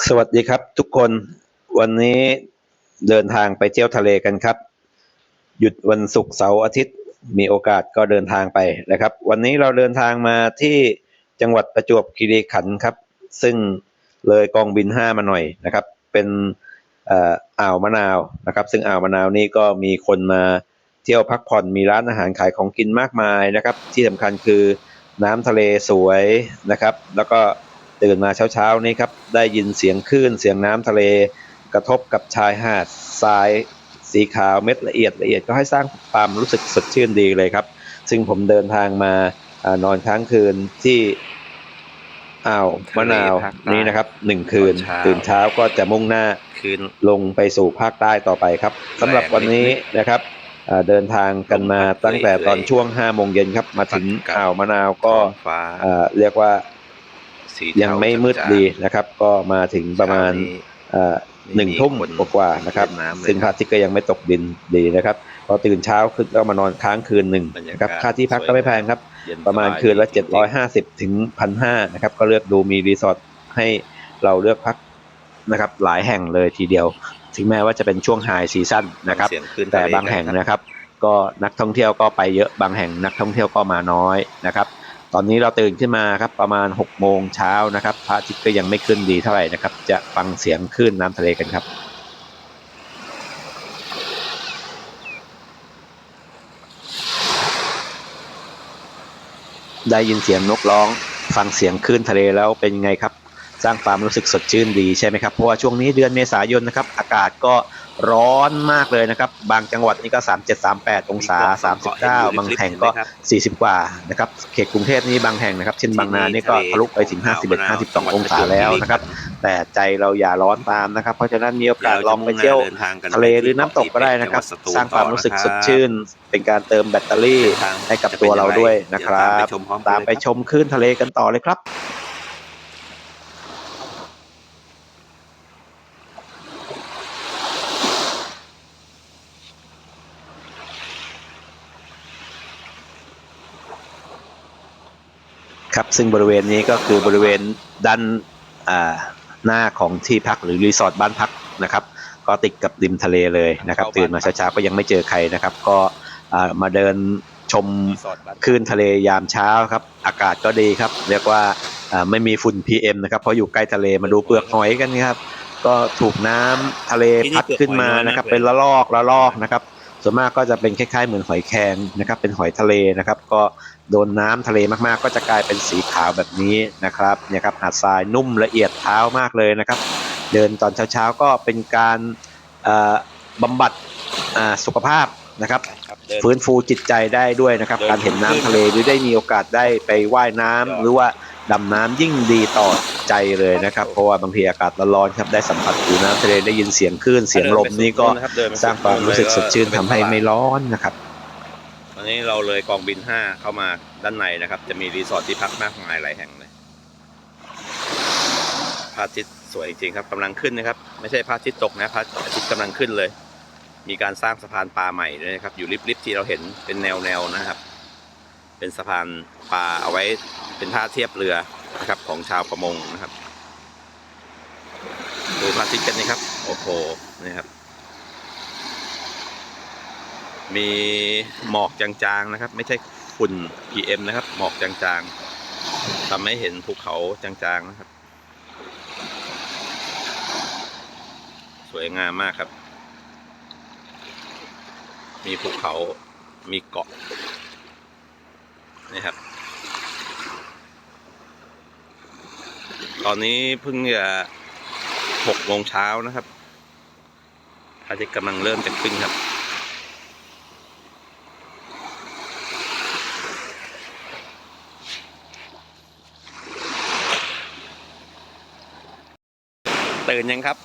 สวัสดีครับทุกคนวันนี้เดินทางไปเที่ยวทะเลกันครับ หยุดวันศุกร์เสาร์อาทิตย์มีโอกาสก็เดินทางไปนะครับ วันนี้เราเดินทางมาที่จังหวัดประจวบคีรีขันธ์ครับ ซึ่งเลยกองบิน 5 มาหน่อยนะครับ เป็นอ่ออ่าวมะนาวนะครับ ซึ่งอ่าวมะนาวนี่ก็มีคนมาเที่ยวพักผ่อนมีร้านอาหารขายของกินมากมายนะครับ ที่สำคัญคือน้ำทะเลสวยนะครับ แล้วก็ ตื่นมาเช้าๆนี้ครับ ได้ยินเสียงคลื่นเสียงน้ำทะเล กระทบกับชายหาดทราย สีขาวเม็ดละเอียดละเอียดก็ให้สร้างความรู้สึกสดชื่นดีเลยครับ ซึ่งผมเดินทางมาอานอนค้างคืนที่อ่าวมะนาวทะเลภาคใต้นี้นะครับหนึ่งคืนตอนเช้าตื่นเช้าก็จะมุ่งหน้าคืนลงไปสู่ภาคใต้ต่อไปครับสำหรับวันนี้นะครับอ่าเดินทางกันมาตั้งแต่ตอนช่วง5โมงเย็นครับ มาถึงอ่าวมะนาวก็ท้องฟ้าอ่าเรียกว่าสี ยังไม่มืดดีนะครับ ก็มาถึงประมาณเอ่อหนึ่งทุ่มกว่าๆนะครับ ซึ่งพระอาทิตย์ก็ยังไม่ตกดินดีนะครับ พอตื่นเช้าขึ้นก็มานอนค้างคืนหนึ่งนะครับ ค่าที่พักก็ไม่แพงครับ ประมาณคืนละ 750 ถึง1,500นะครับ ก็เลือกดูมีรีสอร์ทให้เราเลือกพักนะครับ หลายแห่งเลยทีเดียว ถึงแม้ว่าจะเป็นช่วงไฮซีซั่นนะครับเสียงคลื่นแต่ทะเลบางแห่งนะครับ ก็นักท่องเที่ยวก็ไปเยอะ บางแห่งนักท่องเที่ยวก็มาน้อยนะครับ ตอนนี้เราตื่นขึ้นมาครับประมาณ6โมงเช้านะครับพระอาทิตย์ก็ยังไม่ขึ้นดีเท่าไหร่นะครับ จะฟังเสียงคลื่นน้ำทะเลกันครับได้ยินเสียงนกร้อง ฟังเสียงคลื่นทะเลแล้วเป็นยังไงครับ สร้างความรู้สึกสดชื่นดีใช่ไหมครับ เพราะว่าช่วงนี้เดือนเมษายนนะครับ อากาศก็ ร้อนมากเลยนะครับ บางจังหวัดนี่ก็ 37 38 องศา 39 บางแห่งก็ 40 กว่านะครับ เขตกรุงเทพนี่บางแห่งนะครับ เช่นบางนานี่ก็ทะลุไปถึง 51 52 องศาแล้วนะครับ แต่ใจเราอย่าร้อนตามนะครับ เพราะฉะนั้นมีโอกาสลองไปเที่ยวทะเลหรือน้ำตกก็ได้นะครับ สร้างความรู้สึกสดชื่น เป็นการเติมแบตเตอรี่ให้กับตัวเราด้วยนะครับ ตามไปชมคลื่นทะเลกันต่อเลยครับ ครับซึ่งบริเวณนี้ก็คือบริเวณด้านอ่าหน้าของที่พักหรือรีสอร์ทบ้านพักนะครับก็ติดกับริมทะเลเลยนะครับตื่นมาเช้าๆก็ยังไม่เจอใครนะครับ ก็อ่ามาเดินชมคลื่นทะเลยามเช้าครับอากาศก็ดีครับ เรียกว่าอ่าไม่มีฝุ่น PM นะครับเพราะอยู่ใกล้ทะเลมาดูเปลือกหอยกันครับ ก็ถูกน้ำทะเลพัดขึ้นมานะครับ เป็นละลอกละลอกนะครับส่วนมากก็จะเป็นคล้ายๆเหมือนหอยแครงนะครับ เป็นหอยทะเลนะครับ ก็ โดนน้ำทะเลมากๆ ก็จะกลายเป็นสีขาวแบบนี้นะครับเนี่ยครับหาดทรายนุ่มละเอียดเท้ามากเลยนะครับ เดินตอนเช้าๆก็เป็นการเอ่อบำบัดอ่าสุขภาพนะครับฟื้นฟูจิตใจได้ด้วยนะครับเดินการเห็นน้ำทะเลหรือได้มีโอกาสได้ไปว่ายน้ำหรือว่าดำน้ำยิ่งดีต่อใจเลยนะครับ เพราะว่าบางทีอากาศร้อนๆครับได้สัมผัสผิวน้ำทะเลได้ยินเสียงคลื่นเสียงลมนี่ก็สร้างความรู้สึกสดชื่นทำให้ไม่ร้อนนะครับต อนนี้เราเลยกองบินห้าเข้ามาด้านในนะครับ จะมีรีสอร์ทที่พักมากมายหลายแห่งเลยพระอาทิตย์สวยจริงๆครับกำลังขึ้นนะครับ ไม่ใช่พระอาทิตย์ตกนะพระอาทิตย์กำลังขึ้นเลย มีการสร้างสะพานปลาใหม่ด้วยนะครับ อยู่ริบๆที่เราเห็นเป็นแนวๆนะครับ เป็นสะพานปลาเอาไว้เป็นท่าเทียบเรือนะครับของชาวประมงนะครับดูพระอาทิตย์กันนะครับ โอ้โหนี่ครับ มีหมอกจางๆนะครับ ไม่ใช่ฝุ่น PM นะครับ หมอกจางๆทำให้เห็นภูเขาจางๆนะครับ สวยงามมากครับ มีภูเขามีเกาะนี่ครับ ตอนนี้เพิ่งจะหกโมงเช้านะครับพระอาทิตย์กำลังเริ่มจะขึ้นครับ ตื่นยังครับ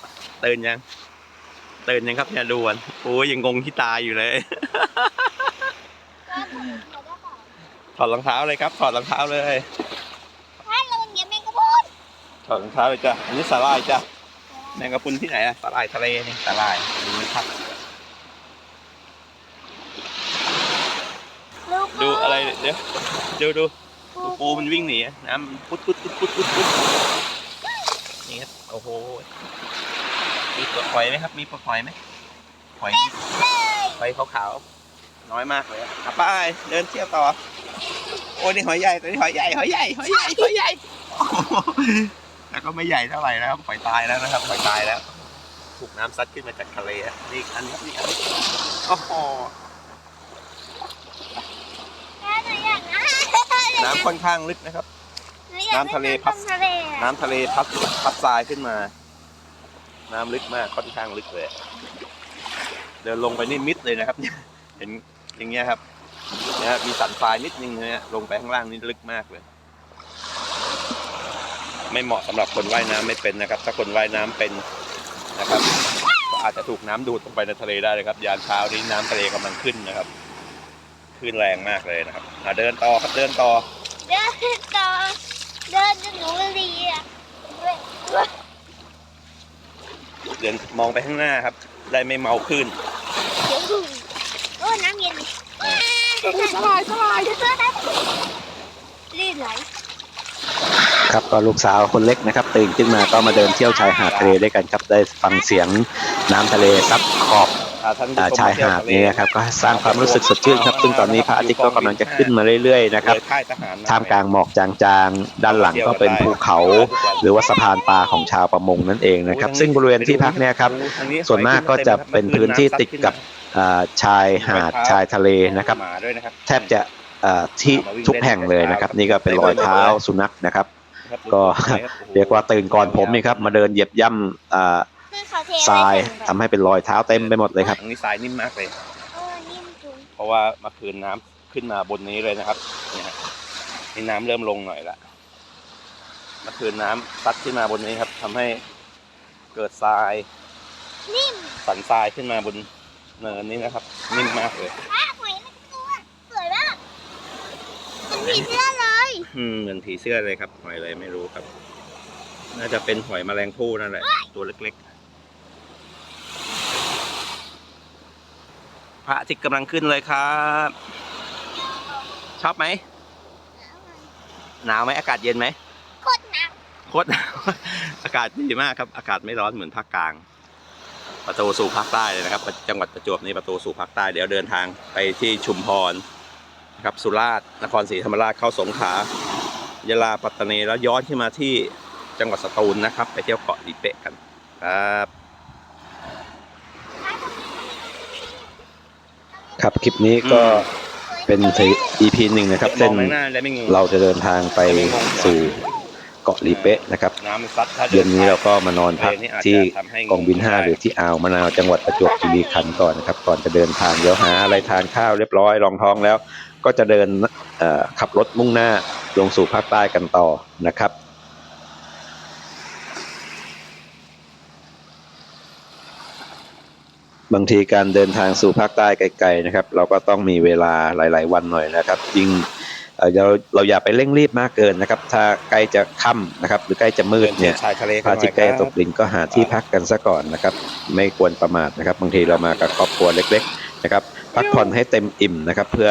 ตื่นยัง ตื่นยังครับเนี่ยดูวันโอ้ยยังงงที่ตาอยู่เลยถอดรองเท้าเลยครับถอดรองเท้าเลยถ้าเราเดี๋ยวแมงกะพรุนถอดรองเท้าเลยจ้ะอันนี้สาลายจ้ะแมงกะพรุนที่ไหนอะสาลายทะเลนี่สาลายดูนะครับลูกดูอะไรเดี๋ยวดูดูดูปูมันวิ่งหนีอะน้ำพุดพุดพุดพุดพุดพุดนี่ครับ โอ้โห มีปลาหอยไหมครับ มีปลาหอยไหมหอยเลยหอยขาวๆ น้อยมากเลยอะอะไป้ายเดินเที่ยวต่อ โอ้ยนี่หอยใหญ่ตัวนี้หอยใหญ่ หอยใหญ่ หอยใหญ่ หอยใหญ่โอ้โหแต่ก็ไม่ใหญ่เท่าไหร่นะครับหอยตายแล้วนะครับหอยตายแล้ว ถูกน้ำซัดขึ้นมาจากทะเลฮะนี่อีกอันนี้นี่อันนี้โอ้โหแม่หนูอยากนะน้ำค่อนข้างลึกนะครับห นูอยากน้ำทะเลพัดน้ำทะเลอะน้ำทะเลพัดพัดทรายขึ้นมา น้ำลึกมากค่อนข้างลึกเลยเดินลงไปนี่มิดเลยนะครับเห็นอย่างเงี้ยครับนะฮะมีสันทรายนิดนึงนะฮะลงไปข้างล่างนี่ลึกมากเลย ไม่เหมาะสำหรับคนว่ายน้ำไม่เป็นนะครับ ถ้าคนว่ายน้ำเป็นนะครับ ก็อาจจะถูกน้ำดูดลงไปในทะเลได้เลยครับ ยามเช้านี้น้ำทะเลกำลังขึ้นนะครับคลื่นแรงมากเลยนะครับอะเดินต่อครับเดินต่อเดินต่อ เดินจนหนูเรียเดินมองไปข้างหน้าครับ ได้ไม่เมาคลื่นเดี๋ยวดูโอ้น้ำเย็นสบายสบายเสื้อนะลื่นไหลครับก็ลูกสาวคนเล็กนะครับ ตื่นขึ้นมาก็มาเดินเที่ยวชายหาดทะเลด้วยกันครับได้ฟังเสียงน้ำทะเลซัดขอบ อ่าท่านผู้อ่าชมชายหาดนี้นะครับก็สร้างความรู้สึกสดชื่นครับ ซึ่งตอนนี้พระอาทิตย์ก็กำลังจะขึ้นมาเรื่อยๆนะครับเลยค่ายทหารท่ามกลางหมอกจางๆ ด้านหลังก็เป็นภูเขา หรือว่าสะพานปลาของชาวประมงนั่นเองนะครับ ซึ่งบริเวณที่พักเนี่ยครับส่วนมากก็จะเป็นพื้นที่ติดกับอ่าชายหาดชายทะเลนะครับหมาด้วยนะครับแทบจะอ่าที่ทุกแห่งเลยนะครับ นี่ก็เป็นรอยเท้าสุนัขนะครับ ก็เรียกว่าตื่นก่อนผมนี่ครับ มาเดินเหยียบย่ำอ่าคือเขาเททรายไว้ทำให้เป็นรอยเท้าเต็มไปหมดเลยครับอันนี้ทรายนิ่มมากเลย เออนิ่มจุงเพราะว่าเมื่อคืนน้ำขึ้นมาบนนี้เลยนะครับเนี่ยฮะนี่น้ำเริ่มลงหน่อยละเมื่อคืนน้ำซัดขึ้นมาบนนี้ครับทำให้เกิดทรายนิ่มสันทรายขึ้นมาบนเนินนี้นะครับ นิ่มมากเลยอะหอยมันตัวสวยมากมันผีเสื้อเลยอืมเหมือนผีเสื้อเลยครับหอยอะไรไม่รู้ครับ น่าจะเป็นหอยแมลงภู่นั่นแหละ ตัวเล็กๆ ระอาทิตย์กำลังขึ้นเลยครับ ชอบไหมหนาวไหมอากาศเย็นไหมโคตรหนักโคตรหนาวอากาศดีมากครับ อากาศไม่ร้อนเหมือนภาคกลาง ประตูสู่ภาคใต้เลยนะครับ จังหวัดประจวบนี่ประตูสู่ภาคใต้เดี๋ยวเดินทางไปที่ชุมพรนะครับสุราษฎร์นครศรีธรรมราชเข้าสงขลายะลาปัตตานีแล้วย้อนขึ้นมาที่จังหวัดสตูลนะครับ ไปเที่ยวเกาะลีเป๊ะกันครับ ครับคลิปนี้ก็เป็นที EP หนึ่งนะครับมเส้อนงไปข้างหน้าได้ไม่งงเราจะเดินทางไปสู่เกาะลีเป๊ะนะครับน้ำมันซัดถ้าเย็นนี้เราก็มานอนพักทะเลนี่อาจจะที่ทำให้กองบินห้าหรือที่อ่าวมะนาวจังหวัดประจวบคีรีขันธ์ก่อนนะครับ ก่อนจะเดินทางเดี๋ยวหาอะไรทานข้าวเรียบร้อยรองท้องแล้ว ก็จะเดินเอ่อขับรถมุ่งหน้าลงสู่ภาคใต้กันต่อนะครับางทีการเดินทางสู่ภาคใต้ไกลๆนะครับ เราก็ต้องมีเวลาหลาย ๆ วันหน่อยนะครับยิ่งเอ่อเราเราอย่าไปเร่งรีบมากเกินนะครับ ถ้าใกล้จะค่ำนะครับ หรือใกล้จะมืดเนี่ยชายทะเลพระอาทิตย์ใกล้ตกดินก็หาที่พักกันซะก่อนนะครับ ไม่ควรประมาทนะครับ บางทีเรามากับครอบครัวเล็ก ๆ นะครับ พักผ่อนให้เต็มอิ่มนะครับ เพื่อ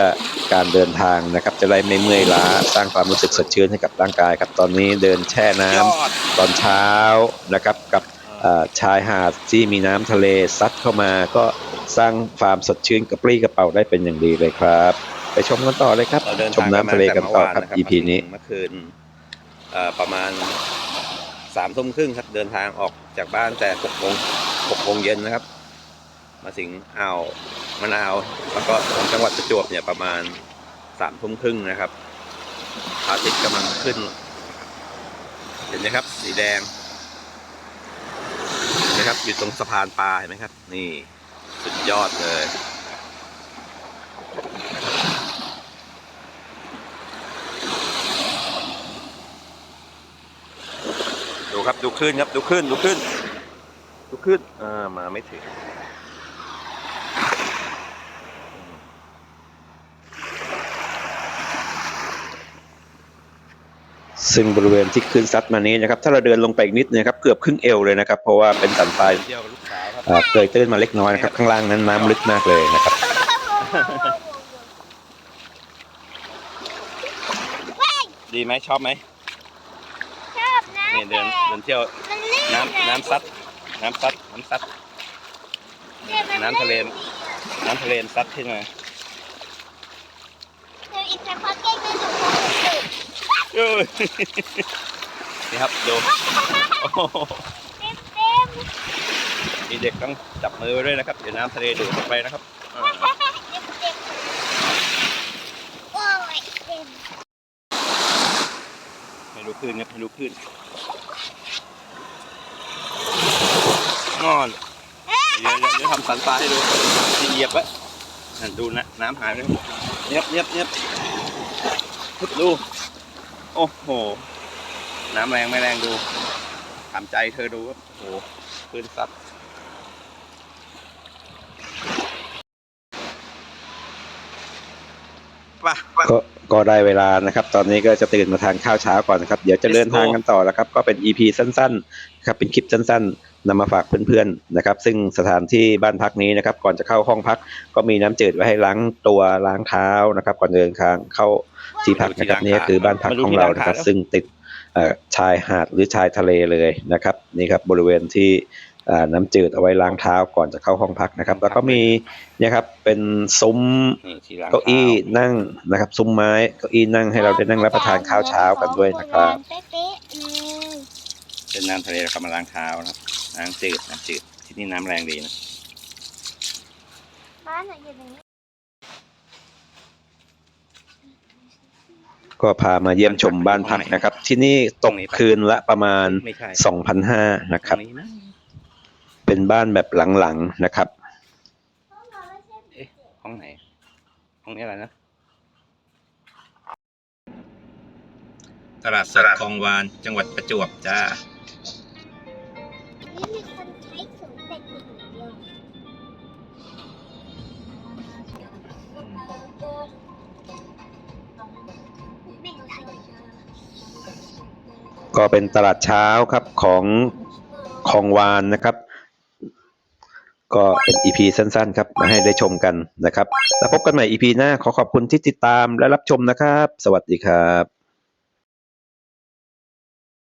การเดินทางนะครับ จะได้ไม่เมื่อยล้าสร้างความรู้สึกสดชื่นให้กับร่างกายครับ ตอนนี้เดินแช่น้ำยอดตอนเช้านะครับ กับเอ่อ ชายหาดที่มีน้ำทะเลซัดเข้ามา ก็สร้างความสดชื่นกระปรี้กระเป๋าได้เป็นอย่างดีเลยครับ ไปชมกันต่อเลยครับเราเดินชมน้ำทะเลกันต่อครับตั้งแต่ EP นี้เมื่อคืนเอ่อประมาณสามทุ่มครึ่งครับเดินทางออกจากบ้านแต่หกโมงหกโมงเย็นนะครับ มาถึงอ่าวมะนาวแล้วก็ของจังหวัดประจวบเนี่ยประมาณสามทุ่มครึ่งนะครับพระอาทิตย์กำลังขึ้น เห็นไหมครับ สีแดงเห็ นไหมครับ อยู่ตรงสะพานปลาเห็นไหมครับ นี่สุดยอดเลย ดูครับดูขึ้นครับดูขึ้นดูขึ้นดูขึ้นอ่ามาไม่ถึง ซึ่งบริเวณที่ขึ้นซัดมานี้นะครับ ถ้าเราเดินลงไปอีกนิดนะครับ เกือบครึ่งเอวเลยนะครับ เพราะว่าเป็นสันทรายเที่ยวกับลูกสาวครับเอ่อเกยตื้นมาเล็กน้อยนะครับ ข้างล่างนั้นน้ำลึกมากเลยนะครับ ดีไหมชอบไหมชอบนะนี่เดินเดินเที่ยวมันลื่น้ำน้ำซัด น้ำซัด น้ำซัดน้ำทะเล น้ำทะเลซัดขึ้นมา เดี๋ยวอีกสักพักใกล้ๆจะพอสุด เอ้ยนี่ครับดูโอ้โหเต็มเต็มมีเด็กต้องจับมือไว้ด้วยนะครับเดี๋ยวน้ำทะเลดูดลงไปนะครับอ่าเต็มเต็มโอ้ยเต็มให้ดูคลื่นครับให้ดูคลื่นนอนเดี๋ยวเดี๋ยวเดี๋ยวทำสันปลาให้ดูนี่เหยียบไว้นั่นดูนะน้ำหายไปแล้วเนียบเนียบเนียบดู โอ้โห น้ำแรงไม่แรงดูถามใจเธอดูครับโอ้โหคลื่นซัดป่ะก็ก็ได้เวลานะครับ ตอนนี้ก็จะตื่นมาทานข้าวเช้าก่อนนะครับ เดี๋ยวจะเดินทางกันต่อแล้วครับ ก็เป็น EP สั้นๆครับเป็นคลิปสั้น ๆนำมาฝากเพื่อนๆนะครับ ซึ่งสถานที่บ้านพักนี้นะครับ ก่อนจะเข้าห้องพัก ก็มีน้ำจืดไว้ให้ล้างตัวล้างเท้านะครับ ก่อนเดินทางเข้า ที่พักนะครับนี่ก็คือบ้านพักของเรานะครับ ซึ่งติดเอ่อชายหาดหรือชายทะเลเลยนะครับนี่ครับบริเวณที่เอ่อน้ำจืดเอาไว้ล้างเท้าก่อนจะเข้าห้องพักนะครับ แล้วก็มีเนี่ยครับเป็นซุ้มนี่ที่ล้างเก้าอี้นั่งนะครับ ซุ้มไม้เก้าอี้นั่งให้เราได้นั่งรับประทานข้าวเช้ากันด้วยนะครับเป๊ะๆเลยเป็นน้ำทะเลเรากำลังล้างเท้านะครับล้างจืดน้ำจืดที่นี่น้ำแรงดีนะบ้านอะอยู่ตรงนี้ ก็พามาเยี่ยมชมบ้านพักนะครับ ที่นี่ตกคืนละประมาณไม่ใช่2,500นะครับตงนี้นะเป็นบ้านแบบหลังๆนะครับห้องไหนห้องนี้อะไรนะตลาดสดคลองวานจังหวัดประจวบจ้า ก็เป็นตลาดเช้าครับของคองวานนะครับ ก็เป็น EP สั้น ๆ ครับมาให้ได้ชมกันนะครับ แล้วพบกันใหม่ EP หน้าขอขอบคุณที่ติดตามและรับชมนะครับ สวัสดีครับ